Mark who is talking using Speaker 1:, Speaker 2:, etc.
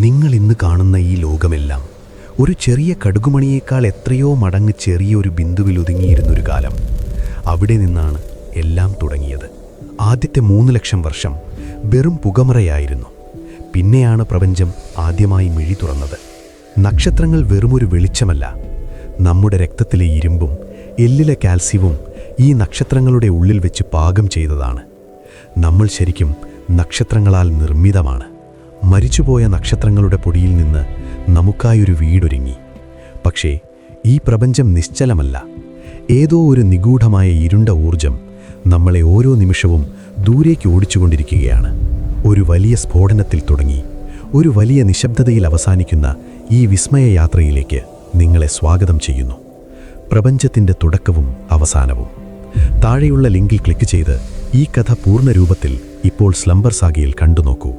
Speaker 1: നിങ്ങൾ ഇന്ന് കാണുന്ന ഈ ലോകമെല്ലാം ഒരു ചെറിയ കടുകുമണിയേക്കാൾ എത്രയോ മടങ്ങ് ചെറിയൊരു ബിന്ദുവിൽ ഒതുങ്ങിയിരുന്നൊരു കാലം. അവിടെ നിന്നാണ് എല്ലാം തുടങ്ങിയത്. ആദ്യത്തെ മൂന്ന് ലക്ഷം വർഷം വെറും പുകമറയായിരുന്നു. പിന്നെയാണ് പ്രപഞ്ചം ആദ്യമായി മിഴി തുറന്നത്. നക്ഷത്രങ്ങൾ വെറുമൊരു വെളിച്ചമല്ല. നമ്മുടെ രക്തത്തിലെ ഇരുമ്പും എല്ലിലെ കാൽസ്യവും ഈ നക്ഷത്രങ്ങളുടെ ഉള്ളിൽ വെച്ച് പാകം ചെയ്തതാണ്. നമ്മൾ ശരിക്കും നക്ഷത്രങ്ങളാൽ നിർമ്മിതമാണ്. മരിച്ചുപോയ നക്ഷത്രങ്ങളുടെ പൊടിയിൽ നിന്ന് നമുക്കായൊരു വീടൊരുങ്ങി. പക്ഷേ ഈ പ്രപഞ്ചം നിശ്ചലമല്ല. ഏതോ ഒരു നിഗൂഢമായ ഇരുണ്ട ഊർജം നമ്മളെ ഓരോ നിമിഷവും ദൂരേക്ക് ഓടിച്ചുകൊണ്ടിരിക്കുകയാണ്. ഒരു വലിയ സ്ഫോടനത്തിൽ തുടങ്ങി. ഒരു വലിയ നിശബ്ദതയിൽ അവസാനിക്കുന്ന ഈ വിസ്മയ യാത്രയിലേക്ക് നിങ്ങളെ സ്വാഗതം ചെയ്യുന്നു. പ്രപഞ്ചത്തിന്റെ തുടക്കവും അവസാനവും. താഴെയുള്ള ലിങ്കിൽ ക്ലിക്ക് ചെയ്ത് ഈ കഥ പൂർണ രൂപത്തിൽ ഇപ്പോൾ സ്ലംബർ സാഗയിൽ കണ്ടുനോക്കൂ.